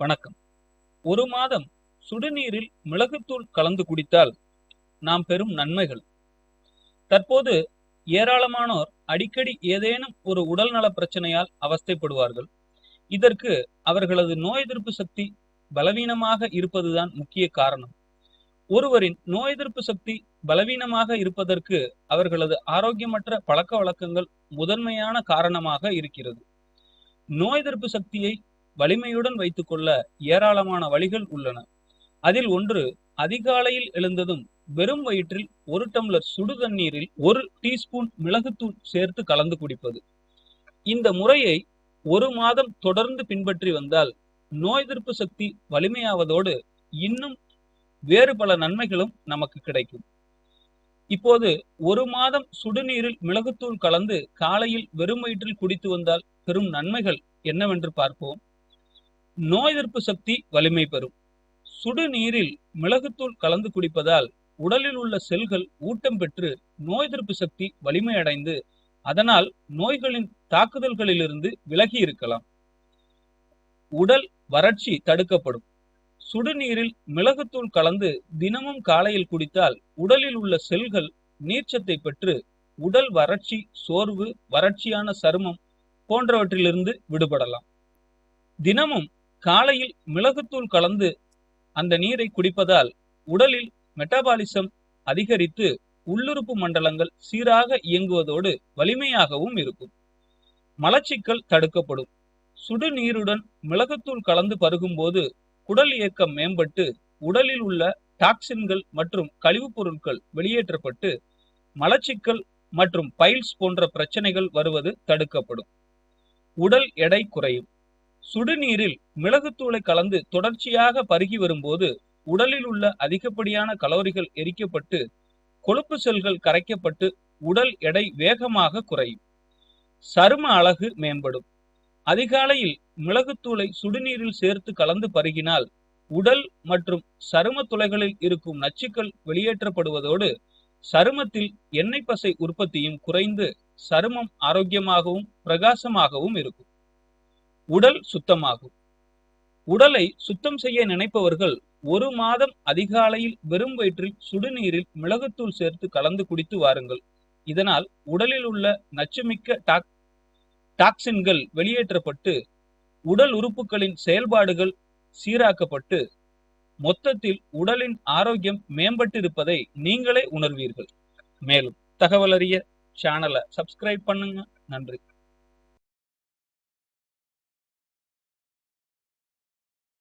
வணக்கம். ஒரு மாதம் சுடுநீரில் மிளகுத்தூள் கலந்து குடித்தால் நாம் பெறும் நன்மைகள். தற்போது ஏராளமானோர் அடிக்கடி ஏதேனும் ஒரு உடல்நல பிரச்சனையால் அவஸ்தைப்படுவார்கள். இதற்கு அவர்களது நோய் எதிர்ப்பு சக்தி பலவீனமாக இருப்பதுதான் முக்கிய காரணம். ஒருவரின் நோய் எதிர்ப்பு சக்தி பலவீனமாக இருப்பதற்கு அவர்களது ஆரோக்கியமற்ற பழக்க வழக்கங்கள் முதன்மையான காரணமாக இருக்கிறது. நோய் எதிர்ப்பு சக்தியை வலிமையுடன் வைத்துக்கொள்ள ஏராளமான வழிகள் உள்ளன. அதில் ஒன்று அதிகாலையில் எழுந்ததும் வெறும் வயிற்றில் ஒரு டம்ளர் சுடு தண்ணீரில் ஒரு டீஸ்பூன் மிளகுத்தூள் சேர்த்து கலந்து குடிப்பது. இந்த முறையை ஒரு மாதம் தொடர்ந்து பின்பற்றி வந்தால் நோய் எதிர்ப்பு சக்தி வலிமையாவதோடு இன்னும் வேறு பல நன்மைகளும் நமக்கு கிடைக்கும். இப்போது ஒரு மாதம் சுடுநீரில் மிளகுத்தூள் கலந்து காலையில் வெறும் வயிற்றில் குடித்து வந்தால் பெறும் நன்மைகள் என்னவென்று பார்ப்போம். நோய் எதிர்ப்பு சக்தி வலிமை பெறும். சுடுநீரில் மிளகுத்தூள் கலந்து குடிப்பதால் உடலில் உள்ள செல்கள் ஊட்டம் பெற்று நோய் எதிர்ப்பு சக்தி வலிமையடைந்து அதனால் நோய்களின் தாக்குதல்களிலிருந்து விலகி இருக்கலாம். உடல் வறட்சி தடுக்கப்படும். சுடுநீரில் மிளகுத்தூள் கலந்து தினமும் காலையில் குடித்தால் உடலில் உள்ள செல்கள் நீர்ச்சத்தை பெற்று உடல் வறட்சி சோர்வு வறட்சியான சருமம் போன்றவற்றிலிருந்து விடுபடலாம். தினமும் காலையில் மிளகுத்தூள் கலந்து அந்த நீரை குடிப்பதால் உடலில் மெட்டபாலிசம் அதிகரித்து உள்ளுறுப்பு மண்டலங்கள் சீராக இயங்குவதோடு வலிமையாகவும் இருக்கும். மலச்சிக்கல் தடுக்கப்படும். சுடுநீருடன் மிளகுத்தூள் கலந்து பருகும்போது குடல் இயக்கம் மேம்பட்டு உடலில் உள்ள டாக்சின்கள் மற்றும் கழிவுப் பொருட்கள் வெளியேற்றப்பட்டு மலச்சிக்கல் மற்றும் பைல்ஸ் போன்ற பிரச்சனைகள் வருவது தடுக்கப்படும். உடல் எடை குறையும். சுடுநீரில் மிளகுத்தூளை கலந்து தொடர்ச்சியாக பருகி வரும்போது உடலில் உள்ள அதிகப்படியான கலோரிகள் எரிக்கப்பட்டு கொழுப்பு செல்கள் கரைக்கப்பட்டு உடல் எடை வேகமாக குறையும். சரும அழகு மேம்படும். அதிகாலையில் மிளகுத்தூளை சுடுநீரில் சேர்த்து கலந்து பருகினால் உடல் மற்றும் சரும துளைகளில் இருக்கும் நச்சுக்கள் வெளியேற்றப்படுவதோடு சருமத்தில் எண்ணெய் பசை உற்பத்தியும் குறைந்து சருமம் ஆரோக்கியமாகவும் பிரகாசமாகவும் இருக்கும். உடல் சுத்தமாகும். உடலை சுத்தம் செய்ய நினைப்பவர்கள் ஒரு மாதம் அதிகாலையில் வெறும் வயிற்றில் சுடுநீரில் மிளகுத்தூள் சேர்த்து கலந்து குடித்து வாருங்கள். இதனால் உடலில் உள்ள நச்சுமிக்க டாக் டாக்சின்கள் வெளியேற்றப்பட்டு உடல் உறுப்புகளின் செயல்பாடுகள் சீராக்கப்பட்டு மொத்தத்தில் உடலின் ஆரோக்கியம் மேம்பட்டிருப்பதை நீங்களே உணர்வீர்கள். மேலும் தகவல் அறிய சேனலை சப்ஸ்கிரைப் பண்ணுங்க. நன்றி.